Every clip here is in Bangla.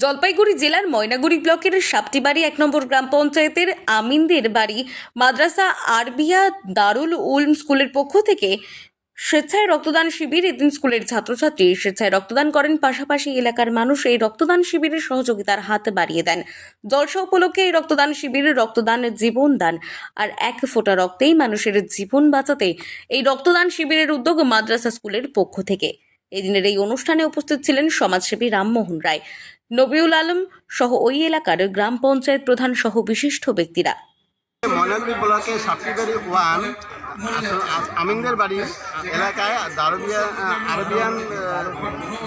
জলপাইগুড়ি জেলার ময়নাগুড়ি ব্লকের সাপটিবাড়ি এক নম্বর গ্রাম পঞ্চায়েতের আমিনদের বাড়ি মাদ্রাসা আরবিয়া দারুল উলম স্কুলের পক্ষ থেকে স্বেচ্ছায় রক্তদান শিবির এদিন স্কুলের ছাত্রছাত্রী স্বেচ্ছায় রক্তদান করেন। পাশাপাশি এলাকার মানুষ এই রক্তদান শিবিরের সহযোগিতার হাত বাড়িয়ে দেন। জলসা উপলক্ষে এই রক্তদান শিবিরে রক্তদান জীবন দান। আর এক ফোঁটা রক্তেই মানুষের জীবন বাঁচাতে এই রক্তদান শিবিরের উদ্যোগ মাদ্রাসা স্কুলের পক্ষ থেকে। এদিনের এই অনুষ্ঠানে উপস্থিত ছিলেন সমাজসেবী রামমোহন রায়। নবিউল আলম সহ ওই এলাকার গ্রাম পঞ্চায়েত প্রধান সহ বিশিষ্ট ব্যক্তিরা। ব্লকে সাপ্তিবাড়ি ওয়ান আমিনদের বাড়ি এলাকায় দারুবিয়া, আরবিয়ান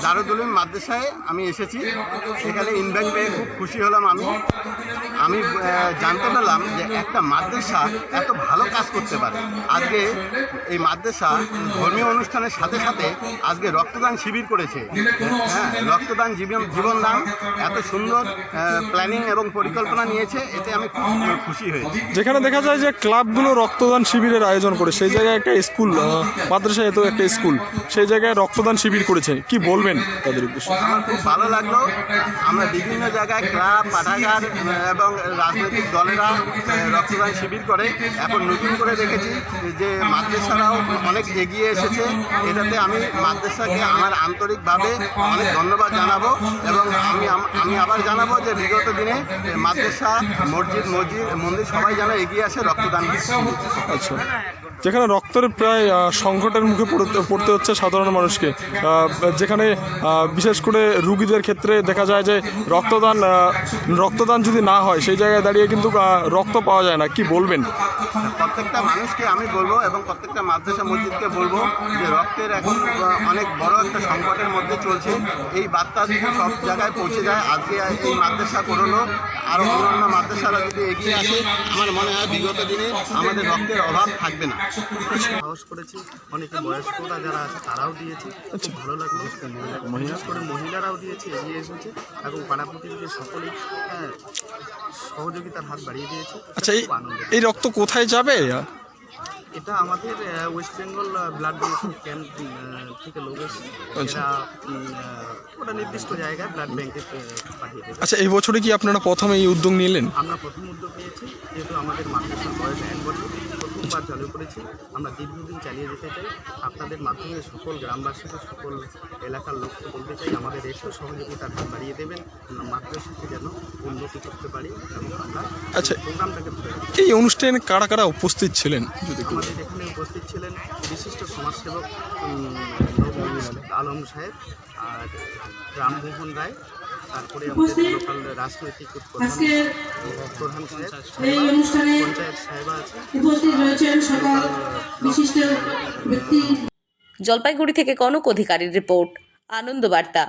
দারুদুলিম মাদ্রাসায় আমি এসেছি। সেখানে ইনব্যাংক পেয়ে খুব খুশি হলাম আমি। আমি জানতে পারলাম যে একটা মাদ্রাসা এত ভালো কাজ করতে পারে। আজকে এই মাদ্রাসা ধর্মীয় অনুষ্ঠানের সাথে সাথে আজকে রক্তদান শিবির করেছে। হ্যাঁ রক্তদান জীবন জীবনদান এত সুন্দর প্ল্যানিং এবং পরিকল্পনা নিয়েছে, এতে আমি খুব খুশি হয়েছি। যেখানে দেখা যায় যে ক্লাবগুলো রক্তদান শিবিরের আয়োজন করে সেই জায়গায় একটা স্কুল মাদ্রাসা এত একটা স্কুল সেই জায়গায় রক্তদান শিবির করেছে কি বলবেন তাদের উদ্দেশ্যে? আমার খুব ভালো লাগল। আমরা বিভিন্ন জায়গায় ক্লাব পাঠাগার এবং রাজনৈতিক দলেরা রক্তদান শিবির করে। এখন নতুন করে দেখেছি যে মাদ্রাসারাও অনেক এগিয়ে এসেছে। এটাতে আমি মাদ্রাসাকে আমার আন্তরিকভাবে অনেক ধন্যবাদ জানাব এবং আমি আমি আবার জানাব যে বিগত দিনে মাদ্রাসা মসজিদ মসজিদ মন্দির সবাই যেন এগিয়ে আসে রক্তদান আচ্ছা। যেখানে রক্তের প্রায় সংকটের মুখে পড়তে হচ্ছে সাধারণ মানুষকে। যেখানে বিশেষ করে রুগীদের ক্ষেত্রে দেখা যায় যে রক্তদান রক্তদান যদি না হয়, সেই জায়গায় দাঁড়িয়ে কিন্তু রক্ত পাওয়া যায় না। কি বলবেন? প্রত্যেকটা মানুষকে আমি বলব এবং প্রত্যেকটা মাদ্রাসা মসজিদকে বলব যে রক্তের এখন অনেক বড় একটা সংকটের মধ্যে চলছে। এই বার্তা যদি সব জায়গায় পৌঁছে যায়, আজকে এই মাদ্রাসা করল আরও অন্যান্য মাদ্রাসারা যদি এগিয়ে আসে, আমার মনে হয় বিগত দিনে আমাদের রক্তের অভাব থাকবে না। সাহস করেছি। অনেকে বয়স্করা যারা আছে তারাও দিয়েছে। খুব ভালো লাগল। বিশেষ করে মহিলারাও দিয়েছে এগিয়ে এসেছে। এবং পাড়া প্রতিবেশী সকলেই হ্যাঁ, সহযোগিতার হাত বাড়িয়ে দিয়েছে আচ্ছা এই রক্ত কোথায় যাবে? এটা আমাদের West Bengal blood donation camp থেকে লোক এসেছে। আচ্ছা। ওটা নির্দিষ্ট জায়গায় ব্লাড ব্যাংকে পাঠিয়ে দেবে আচ্ছা এই বছরে কি আপনারা প্রথম এই উদ্যোগ নিলেন? আমরা প্রথম উদ্যোগ নিয়েছি যেহেতু আমাদের মাদ্রাসার বয়স এক বছর প্রথমবার চালু করেছি। আমরা দীর্ঘদিন চালিয়ে যেতে চাই। আপনাদের মাধ্যমে সকল গ্রামবাসীকে সকল এলাকার লোককে বলতে চাই আমাদের একটু সহযোগিতার হাত বাড়িয়ে দেবেন। মাদ্রাসাকে যেন উন্নতি করতে পারি আচ্ছা। এই অনুষ্ঠানে কারা কারা উপস্থিত ছিলেন যদি আমাদের এখানে উপস্থিত ছিলেন বিশিষ্ট সমাজসেবক আলম সাহেব আর রামমোহন রায় তারপরে আমাদের লোকাল রাজনৈতিক প্রধান আজকের সাহেব এই অনুষ্ঠানে পঞ্চায়েত সাহেবা আছে। উপস্থিত রয়েছেন সকল বিশিষ্ট ব্যক্তি। জলপাইগুড়ি থেকে কনক অধিকারীর রিপোর্ট আনন্দ বার্তা।